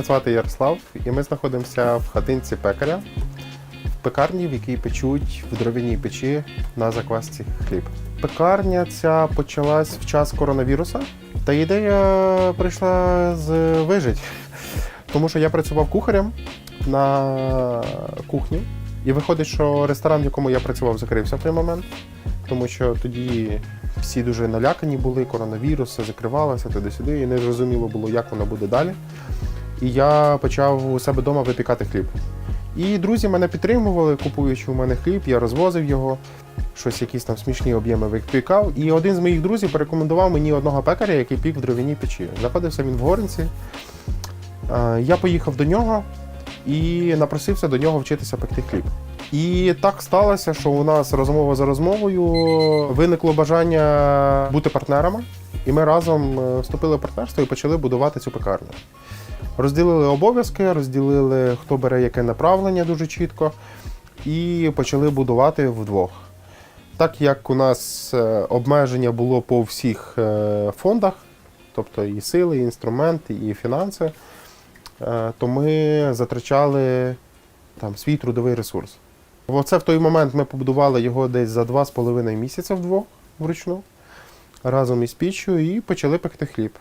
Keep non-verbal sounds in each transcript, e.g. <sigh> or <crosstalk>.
Мене звати Ярослав, і ми знаходимося в хатинці пекаря, в пекарні, в якій печуть в дровяній печі на заквасці хліб. Пекарня ця почалась в час коронавіруса, та ідея прийшла з вижить. Тому що я працював кухарем на кухні, і виходить, що ресторан, в якому я працював, закрився в той момент, тому що тоді всі дуже налякані були, коронавірус, все закривалося туди-сюди, і не зрозуміло було, як воно буде далі. І я почав у себе вдома випікати хліб. І друзі мене підтримували, купуючи у мене хліб, я розвозив його, щось якісь там смішні об'єми випікав. І один з моїх друзів порекомендував мені одного пекаря, який пік в дровяній печі. Знаходився він в Горинці. Я поїхав до нього і напросився до нього вчитися пекти хліб. І так сталося, що у нас розмова за розмовою виникло бажання бути партнерами, і ми разом е, вступили в партнерство і почали будувати цю пекарню. Розділили обов'язки, розділили, хто бере яке направлення дуже чітко, і почали будувати вдвох. Так як у нас е, обмеження було по всіх е, фондах, тобто і сили, і інструменти, і фінанси, е, то ми затрачали там, свій трудовий ресурс. Оце в той момент ми побудували його десь за 2,5 місяця вдвох вручну, разом із піччю, і почали пекти хліб.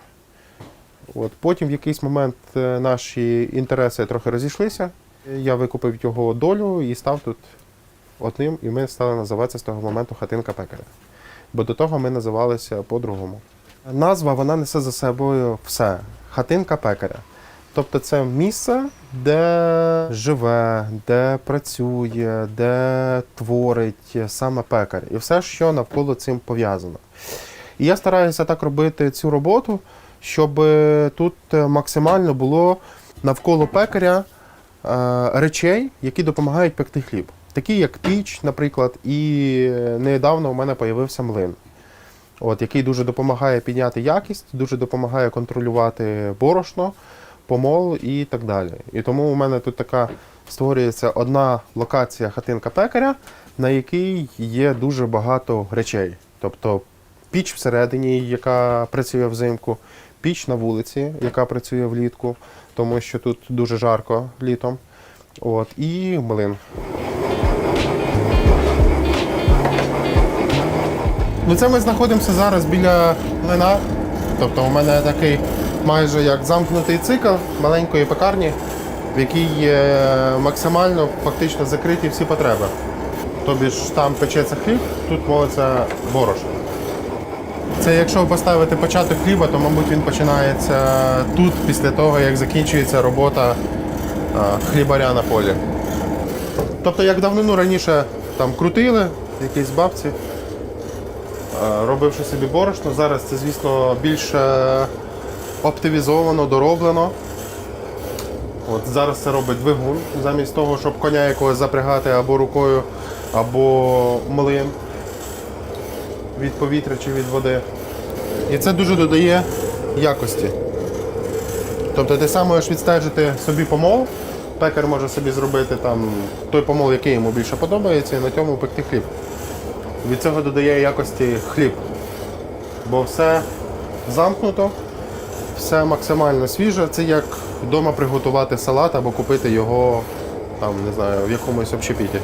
От, потім в якийсь момент е, наші інтереси трохи розійшлися. Я викупив його долю і став тут одним, і ми стали називатися з того моменту хатинка пекаря. Бо до того ми називалися по-другому. Назва вона несе за собою все. Хатинка пекаря. Тобто це місце, де живе, де працює, де творить саме пекар. І все, що навколо цим пов'язано. І я стараюся так робити цю роботу, щоб е, тут е, максимально було навколо пекаря е, речей, які допомагають пекти хліб. Такі як піч, наприклад, і недавно у мене з'явився млин, от, який дуже допомагає підняти якість, дуже допомагає контролювати борошно, помол і так далі. І тому у мене тут така створюється одна локація хатинка пекаря, на якій є дуже багато речей. Тобто піч всередині, яка працює взимку, піч на вулиці, яка працює влітку, тому що тут дуже жарко літом. От, і млин. Ну, це ми знаходимося зараз біля млина. Тобто у мене такий майже як замкнутий цикл маленької пекарні, в якій є максимально фактично закриті всі потреби. Тобі ж там печеться хліб, тут молиться борошно. Це якщо поставити початок хліба, то, мабуть, він починається тут, після того, як закінчується робота а, хлібаря на полі. Тобто, як давнину раніше там крутили, якісь бабці, а, робивши собі борошно, зараз це, звісно, більш е, оптимізовано, дороблено. От зараз це робить двигун, замість того, щоб коня якогось запрягати або рукою, або млин від повітря чи від води. І це дуже додає якості. Тобто ти сам можеш відстежити собі помол, пекар може собі зробити там той помол, який йому більше подобається, і на цьому пекти хліб. Від цього додає якості хліб. Бо все замкнуто, все максимально свіже. Це як вдома приготувати салат або купити його там, не знаю, в якомусь общепіті.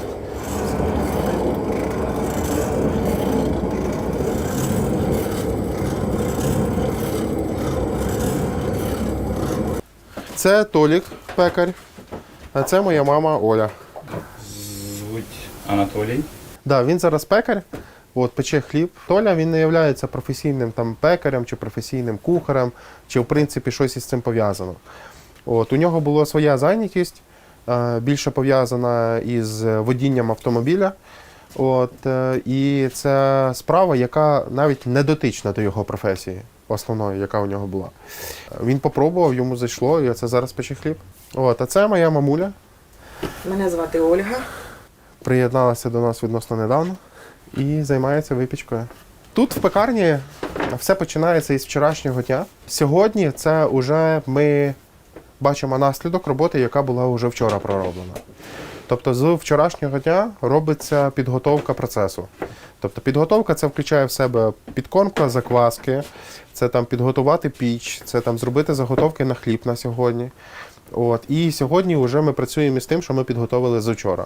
Це Толік, пекар, а це моя мама Оля. Звуть Анатолій. Да, він зараз пекар, от, пече хліб. Толя він не є професійним там, пекарем чи професійним кухарем, чи в принципі щось із цим пов'язано. От, у нього була своя зайнятість, е, більше пов'язана із водінням автомобіля. От, е, і це справа, яка навіть не дотична до його професії, основної, яка у нього була. Він попробував, йому зайшло, і це зараз пече хліб. От, а це моя мамуля. Мене звати Ольга. приєдналася до нас відносно недавно і займається випічкою. Тут в пекарні все починається із вчорашнього дня. Сьогодні це вже ми бачимо наслідок роботи, яка була вже вчора пророблена. Тобто з вчорашнього дня робиться підготовка процесу. Тобто підготовка це включає в себе підкормка закваски, це там підготувати піч, це там зробити заготовки на хліб на сьогодні. От, і сьогодні вже ми працюємо із тим, що ми підготовили з учора.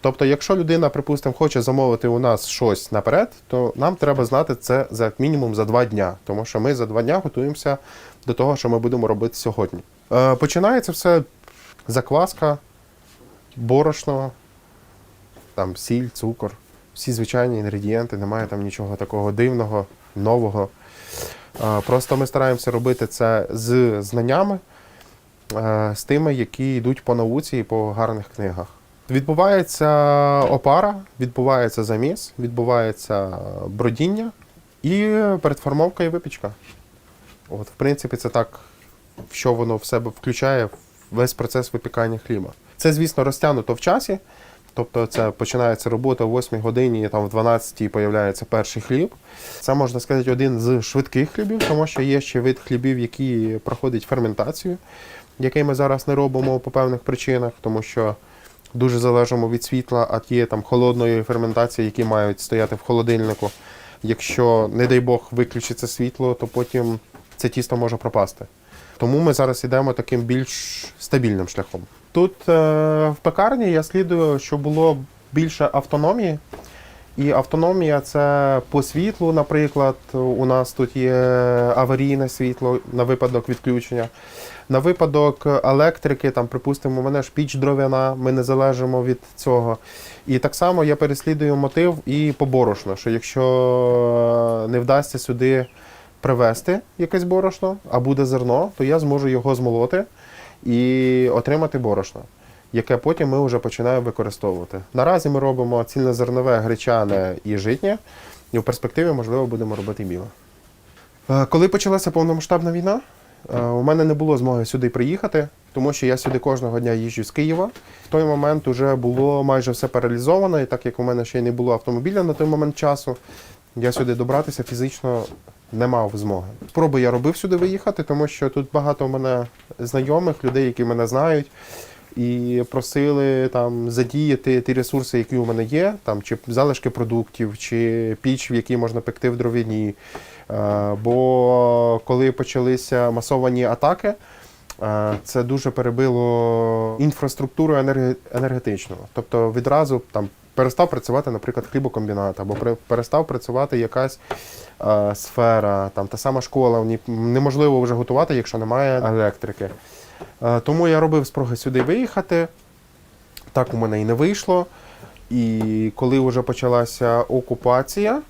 Тобто, якщо людина, припустимо, хоче замовити у нас щось наперед, то нам треба знати це за мінімум за два дня, тому що ми за два дня готуємося до того, що ми будемо робити сьогодні. Е, починається все закваска, борошно, там сіль, цукор, всі звичайні інгредієнти, немає там нічого такого дивного, нового. Просто ми стараємося робити це з знаннями, з тими, які йдуть по науці і по гарних книгах. Відбувається опара, відбувається заміс, відбувається бродіння і передформовка і випічка. От, в принципі, це так, що воно в себе включає весь процес випікання хліба. Це, звісно, розтягнуто в часі. Тобто це починається робота о 8 годині, там в 12-й появляється перший хліб. Це можна сказати один з швидких хлібів, тому що є ще вид хлібів, які проходять ферментацію, який ми зараз не робимо по певних причинах, тому що дуже залежимо від світла, а є там холодної ферментації, які мають стояти в холодильнику. Якщо, не дай Бог, виключиться світло, то потім це тісто може пропасти. Тому ми зараз йдемо таким більш стабільним шляхом. Тут е, в пекарні я слідую, щоб було більше автономії. І автономія це по світлу, наприклад, у нас тут є аварійне світло на випадок відключення. На випадок електрики, там, припустимо, у мене ж піч дров'яна, ми не залежимо від цього. І так само я переслідую мотив і по борошну, що якщо не вдасться сюди привезти якесь борошно, а буде зерно, то я зможу його змолоти і отримати борошно, яке потім ми вже починаємо використовувати. Наразі ми робимо цільнозернове, гречане і житнє, і в перспективі, можливо, будемо робити біле. Е, Коли почалася повномасштабна війна, е, у мене не було змоги сюди приїхати, тому що я сюди кожного дня їжджу з Києва. В той момент вже було майже все паралізовано, і так як у мене ще й не було автомобіля на той момент часу, я сюди добратися фізично не мав змоги. Спроби я робив сюди виїхати, тому що тут багато у мене знайомих, людей, які мене знають, і просили там задіяти ті ресурси, які у мене є, там чи залишки продуктів, чи піч, в якій можна пекти в дровіні. Е, Бо коли почалися масовані атаки, е, це дуже перебило інфраструктуру енерге- енергетичну. Тобто відразу там перестав працювати, наприклад, хлібокомбінат, або перестав працювати якась е, сфера, там та сама школа. неможливо вже готувати, якщо немає електрики. Е, тому я робив спроги сюди виїхати. Так у мене і не вийшло. І коли вже почалася окупація,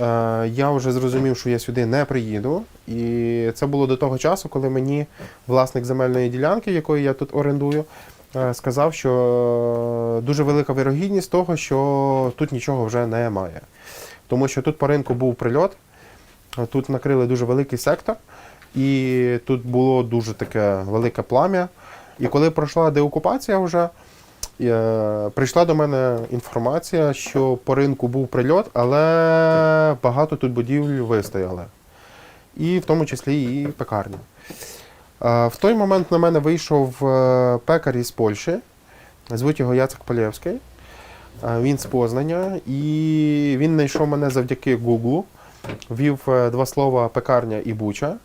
е, я вже зрозумів, що я сюди не приїду. І це було до того часу, коли мені власник земельної ділянки, якої я тут орендую, сказав, що дуже велика вирогідність того, що тут нічого вже немає. Тому що тут по ринку був прильот, е, тут накрили дуже великий сектор, і тут було дуже таке велике плам'я. І коли пройшла деокупація вже, е, прийшла до мене інформація, що по ринку був прильот, але багато тут будівель вистояли. І в тому числі і пекарня. В той момент на мене вийшов е, пекар із Польщі, звуть його Яцек Полєвський. Він з Познання, і він знайшов мене завдяки Гуглу. Ввів е, два слова пекарня і буча.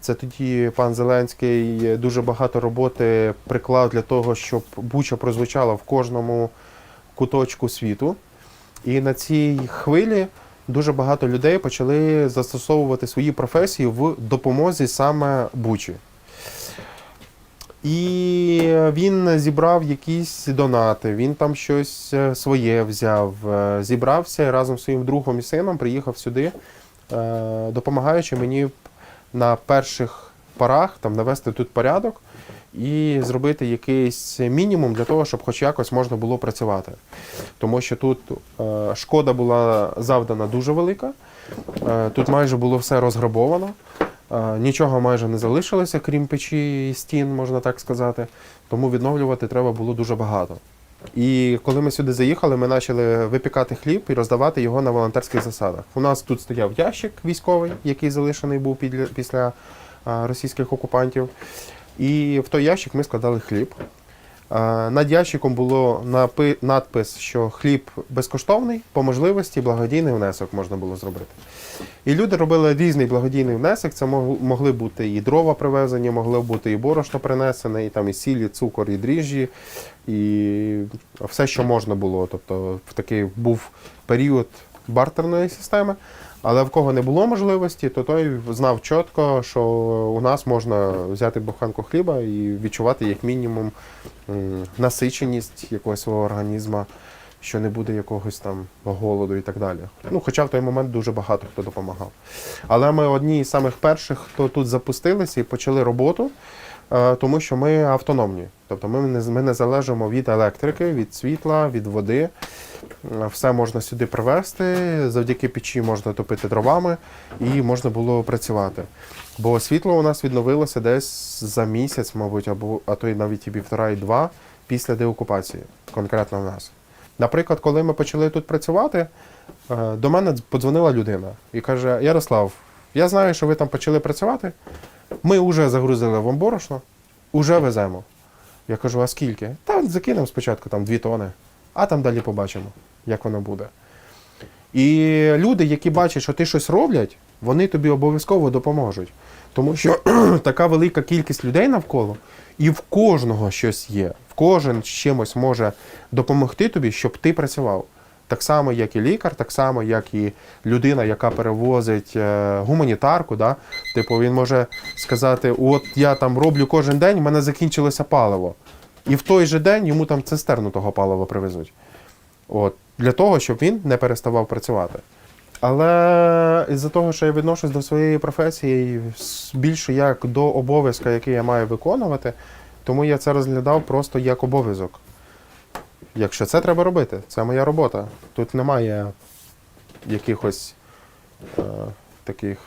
Це тоді пан Зеленський дуже багато роботи приклав для того, щоб буча прозвучала в кожному куточку світу. І на цій хвилі дуже багато людей почали застосовувати свої професії в допомозі саме бучі. І він зібрав якісь донати, він там щось е, своє взяв, е, зібрався і разом з своїм другом і сином приїхав сюди, е, допомагаючи мені на перших порах там навести тут порядок і зробити якийсь мінімум для того, щоб хоч якось можна було працювати. Тому що тут шкода була завдана дуже велика. Тут майже було все розграбовано. Е, Нічого майже не залишилося, крім печі і стін, можна так сказати. Тому відновлювати треба було дуже багато. І коли ми сюди заїхали, ми почали випікати хліб і роздавати його на волонтерських засадах. У нас тут стояв ящик військовий, який залишений був після російських окупантів. І в той ящик ми складали хліб. Е, Над ящиком було надпис, що хліб безкоштовний, по можливості благодійний внесок можна було зробити. І люди робили різний благодійний внесок. Це могли бути і дрова привезені, могло бути і борошно принесене, і там і сіль, і цукор, і дріжджі, і все, що можна було. Тобто в такий був період бартерної системи. Але в кого не було можливості, то той знав чітко, що у нас можна взяти буханку хліба і відчувати як мінімум насиченість якогось свого організму, що не буде якогось там голоду і так далі. Ну, хоча в той момент дуже багато хто допомагав. Але ми одні з самих перших, хто тут запустилися і почали роботу, е, тому що ми автономні. Тобто ми не, ми не залежимо від електрики, від світла, від води. Все можна сюди привезти, завдяки печі можна топити дровами і можна було працювати. Бо світло у нас відновилося десь за місяць, мабуть, або а то й навіть і півтора, і два після деокупації, конкретно в нас. Наприклад, коли ми почали тут працювати, е, до мене подзвонила людина і каже: Ярослав, я знаю, що ви там почали працювати. Ми вже загрузили вам борошно, уже веземо. Я кажу, а скільки? Та закинемо спочатку там 2 тони, а там далі побачимо, як воно буде. І люди, які бачать, що ти щось роблять, вони тобі обов'язково допоможуть. Тому що <clears throat> така велика кількість людей навколо, і в кожного щось є. В кожен чимось може допомогти тобі, щоб ти працював. Так само, як і лікар, так само, як і людина, яка перевозить е, гуманітарку. Да? Типу, він може сказати: от я там роблю кожен день, в мене закінчилося паливо. І в той же день йому там цистерну того палива привезуть. От, для того, щоб він не переставав працювати. Але із-за того, що я відношусь до своєї професії більше як до обов'язка, який я маю виконувати, тому я це розглядав просто як обов'язок. Якщо це треба робити, це моя робота. Тут немає якихось е, таких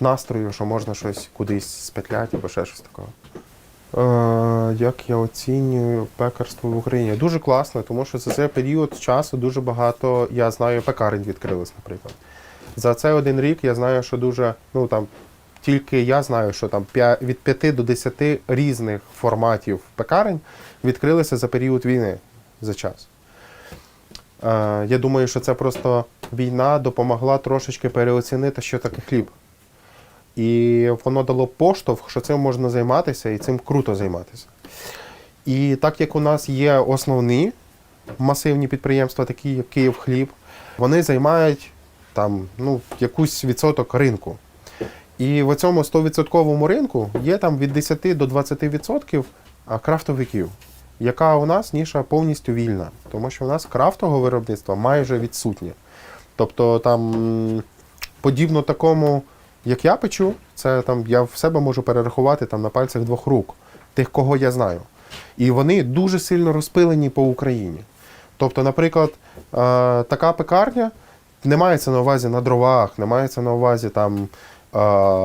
настроїв, що можна щось кудись спетляти або ще щось такого. Е, як я оцінюю пекарство в Україні? Дуже класно, тому що за цей період часу дуже багато, я знаю, пекарень відкрилось, наприклад. За цей один рік я знаю, що дуже, ну там, тільки я знаю, що там від 5 до 10 різних форматів пекарень відкрилися за період війни за час. Е, я думаю, що це просто війна допомогла трошечки переоцінити, що таке хліб. І воно дало поштовх, що цим можна займатися і цим круто займатися. І так як у нас є основні масивні підприємства, такі як Київхліб, вони займають там ну, якийсь відсоток ринку. І в цьому 100% ринку є там від 10 до 20% крафтовиків, яка у нас ніша повністю вільна, тому що у нас крафтового виробництва майже відсутнє. Тобто там подібно такому, як я печу, це там я в себе можу перерахувати там на пальцях двох рук, тих, кого я знаю. І вони дуже сильно розпилені по Україні. Тобто, наприклад, е, така пекарня не мається на увазі на дровах, не мається на увазі там е,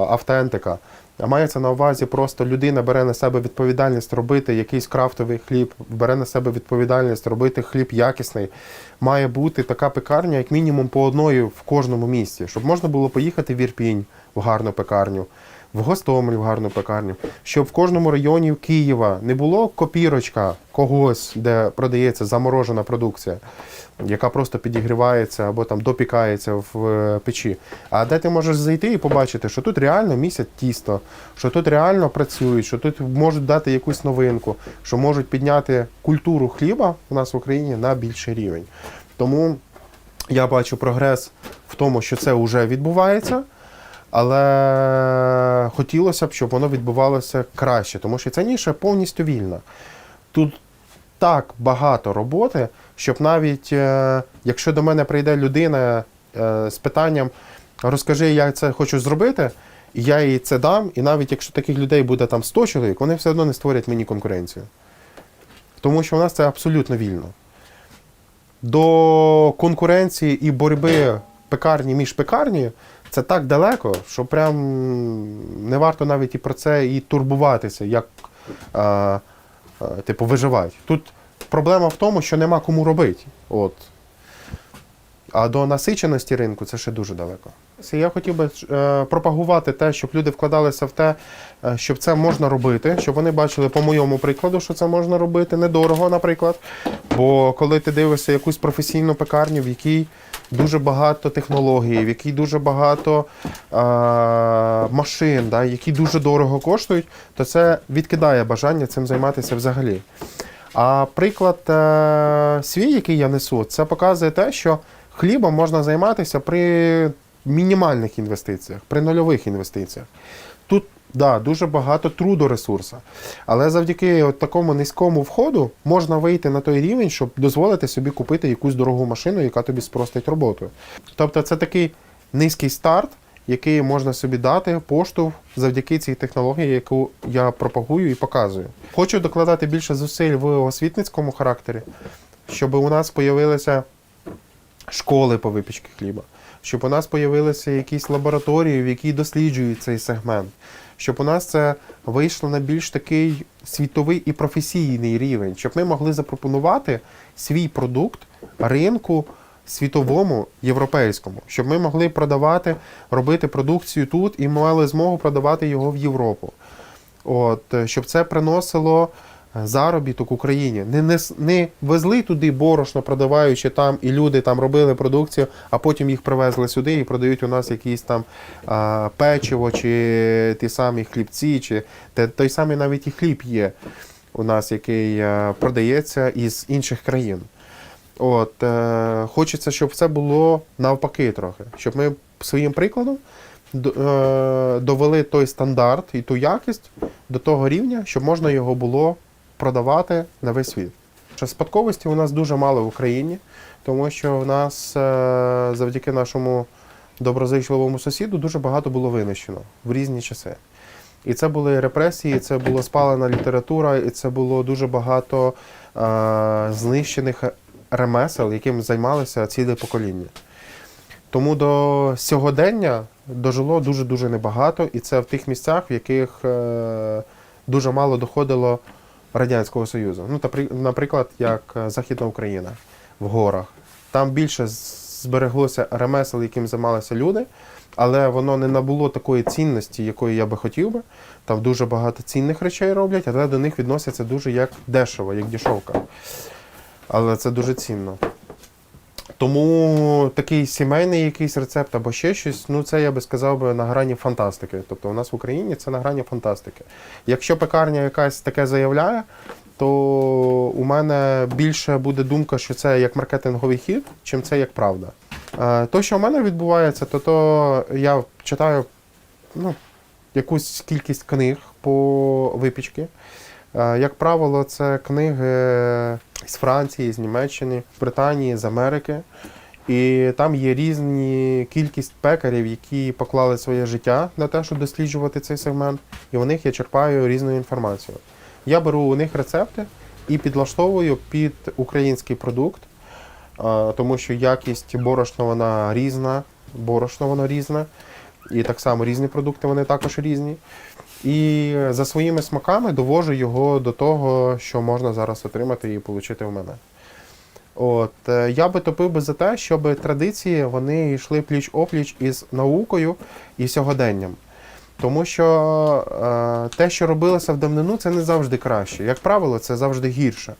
автентика. А мається на увазі просто людина бере на себе відповідальність робити якийсь крафтовий хліб, бере на себе відповідальність робити хліб якісний. Має бути така пекарня, як мінімум по одної в кожному місті, щоб можна було поїхати в Ірпінь в гарну пекарню, в Гостомель в гарну пекарню, щоб в кожному районі Києва не було копірочка когось, де продається заморожена продукція, яка просто підігрівається або там допікається в е, печі. А де ти можеш зайти і побачити, що тут реально місять тісто, що тут реально працюють, що тут можуть дати якусь новинку, що можуть підняти культуру хліба у нас в Україні на більший рівень. Тому я бачу прогрес в тому, що це вже відбувається. Але хотілося б, щоб воно відбувалося краще, тому що ця ніша повністю вільна. Тут так багато роботи, щоб навіть е, якщо до мене прийде людина е, з питанням розкажи, я це хочу зробити, я їй це дам, і навіть якщо таких людей буде там 100 чоловік, вони все одно не створять мені конкуренцію. Тому що у нас це абсолютно вільно. До конкуренції і боротьби пекарні між пекарні це так далеко, що прям не варто навіть і про це і турбуватися, як е, е, типу, виживати. Тут проблема в тому, що нема кому робити. От. А до насиченості ринку це ще дуже далеко. Я хотів би е, пропагувати те, щоб люди вкладалися в те, щоб це можна робити, щоб вони бачили по моєму прикладу, що це можна робити недорого, наприклад. Бо коли ти дивишся якусь професійну пекарню, в якій дуже багато технологій, в якій дуже багато е, машин, да, які дуже дорого коштують, то це відкидає бажання цим займатися взагалі. А приклад е, свій, який я несу, це показує те, що хлібом можна займатися при мінімальних інвестиціях, при нульових інвестиціях. Да, дуже багато труду ресурсу. Але завдяки от такому низькому входу можна вийти на той рівень, щоб дозволити собі купити якусь дорогу машину, яка тобі спростить роботу. Тобто це такий низький старт, який можна собі дати поштовх завдяки цій технології, яку я пропагую і показую. Хочу докладати більше зусиль в освітницькому характері, щоб у нас з'явилися школи по випічці хліба, щоб у нас з'явилися якісь лабораторії, в які досліджують цей сегмент, щоб у нас це вийшло на більш такий світовий і професійний рівень, щоб ми могли запропонувати свій продукт ринку світовому, європейському, щоб ми могли продавати, робити продукцію тут і мали змогу продавати його в Європу. От, щоб це приносило заробіток Україні. Не, не, не везли туди борошно, продаваючи там, і люди там робили продукцію, а потім їх привезли сюди і продають у нас якісь там а, печиво, чи ті самі хлібці, чи те, той самий навіть і хліб є у нас, який е, продається із інших країн. От, е, хочеться, щоб це було навпаки трохи, щоб ми своїм прикладом е, довели той стандарт і ту якість до того рівня, щоб можна його було продавати на весь світ. Спадковості у нас дуже мало в Україні, тому що в нас е, завдяки нашому доброзичливому сусіду дуже багато було винищено в різні часи. І це були репресії, це була спалена література, і це було дуже багато е, знищених ремесел, яким займалися ціле покоління. Тому до сьогодення дожило дуже-дуже небагато, і це в тих місцях, в яких е, дуже мало доходило Радянського Союзу. Ну, наприклад, як е, Західна Україна в горах. Там більше збереглося ремесел, яким займалися люди, але воно не набуло такої цінності, якої я би хотів би. Там дуже багато цінних речей роблять, але до них відносяться дуже як дешево, як дішовка. Але це дуже цінно. Тому такий сімейний якийсь рецепт або ще щось, ну це я би сказав би на грані фантастики. Тобто у нас в Україні це на грані фантастики. Якщо пекарня якась таке заявляє, то у мене більше буде думка, що це як маркетинговий хід, чим це як правда. Е, То, що в мене відбувається, то, то я читаю ну, якусь кількість книг по випічці. Е, Як правило, це книги з Франції, з Німеччини, з Британії, з Америки. І там є різні кількість пекарів, які поклали своє життя на те, щоб досліджувати цей сегмент, і в них я черпаю різну інформацію. Я беру у них рецепти і підлаштовую під український продукт, тому що якість борошна вона різна, борошно воно різне, і так само різні продукти вони також різні. І за своїми смаками довожу його до того, що можна зараз отримати і отримати в мене. От, е, я би топив би за те, щоб традиції вони йшли пліч опліч із наукою і сьогоденням. Тому що е, те, що робилося в давнину, це не завжди краще. Як правило, це завжди гірше.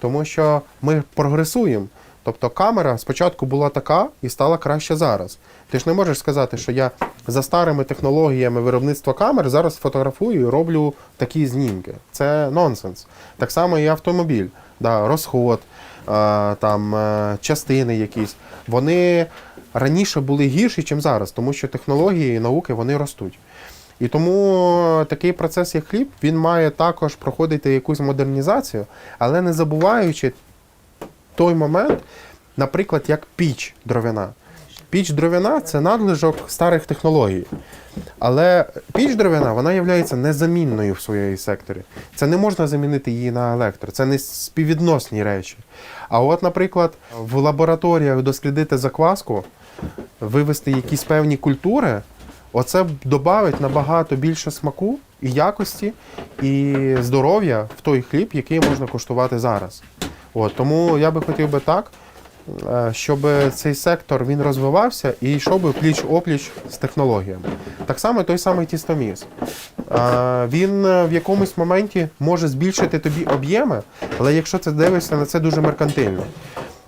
Тому що ми прогресуємо. Тобто камера спочатку була така і стала краще зараз. Ти ж не можеш сказати, що я за старими технологіями виробництва камер зараз фотографую і роблю такі знімки. Це нонсенс. Так само і автомобіль, да, розход, е, там, е, частини якісь. Вони раніше були гірші, ніж зараз, тому що технології і науки вони ростуть. І тому такий процес, як хліб, він має також проходити якусь модернізацію, але не забуваючи той момент, наприклад, як піч дровяна. Піч дровяна це надлишок старих технологій. Але піч дровяна вона є незамінною в своєї секторі. Це не можна замінити її на електро, це не співвідносні речі. А от, наприклад, в лабораторіях дослідити закваску, вивести якісь певні культури, оце додавить набагато більше смаку і якості, і здоров'я в той хліб, який можна куштувати зараз. От, тому я би хотів би так. е, щоб цей сектор він розвивався і йшов би пліч опліч з технологіями. Так само той самий тістоміс. Е, Він е, в якомусь моменті може збільшити тобі об'єми, але якщо це дивишся на це дуже меркантильно.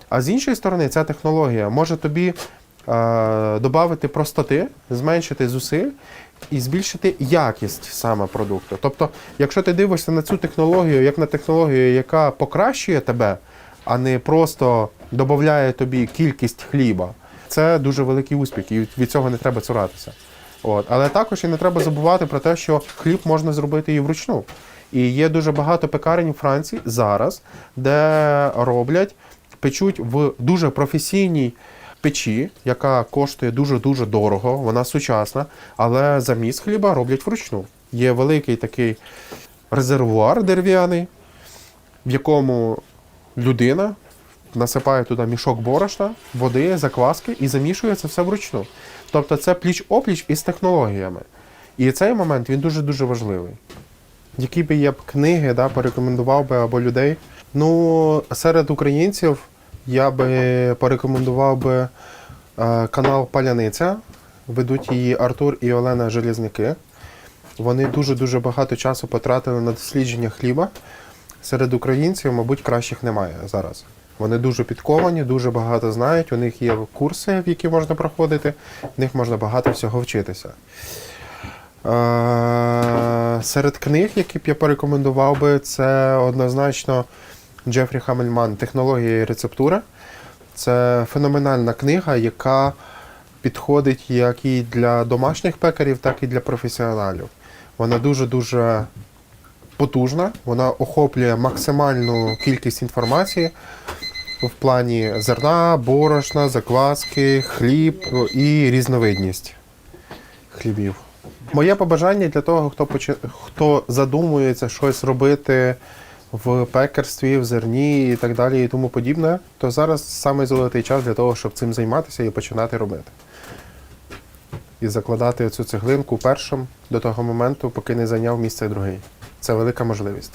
А з іншої сторони, ця технологія може тобі додати простоти, зменшити зусиль і збільшити якість саме продукту. Тобто, якщо ти дивишся на цю технологію як на технологію, яка покращує тебе, а не просто додає тобі кількість хліба, це дуже великий успіх, і від цього не треба цуратися. От. Але також і не треба забувати про те, що хліб можна зробити і вручну. І є дуже багато пекарень у Франції зараз, де роблять, печуть в дуже професійній печі, яка коштує дуже-дуже дорого, вона сучасна, але заміс хліба роблять вручну. Є великий такий резервуар дерев'яний, в якому людина насипає туди мішок борошна, води, закваски і замішує це все вручну. Тобто це пліч-опліч із технологіями. І цей момент він дуже-дуже важливий. Які би я б книги да, порекомендував би або людей? Ну, серед українців я би порекомендував би е, канал Паляниця. Ведуть її Артур і Олена Железняки. Вони дуже-дуже багато часу потратили на дослідження хліба. Серед українців, мабуть, кращих немає зараз. Вони дуже підковані, дуже багато знають. У них є курси, в які можна проходити, в них можна багато всього вчитися. Е, Серед книг, які б я порекомендував би, це однозначно Джефрі Хамельман Технологія і рецептура. Це феноменальна книга, яка підходить як і для домашніх пекарів, так і для професіоналів. Вона дуже-дуже потужна, вона охоплює максимальну кількість інформації в плані зерна, борошна, закваски, хліб і різновидність хлібів. Моє побажання для того, хто хто задумується щось робити в пекарстві, в зерні і так далі, і тому подібне, то зараз саме золотий час для того, щоб цим займатися і починати робити. І закладати цю цеглинку першим до того моменту, поки не зайняв місце другий. Це велика можливість.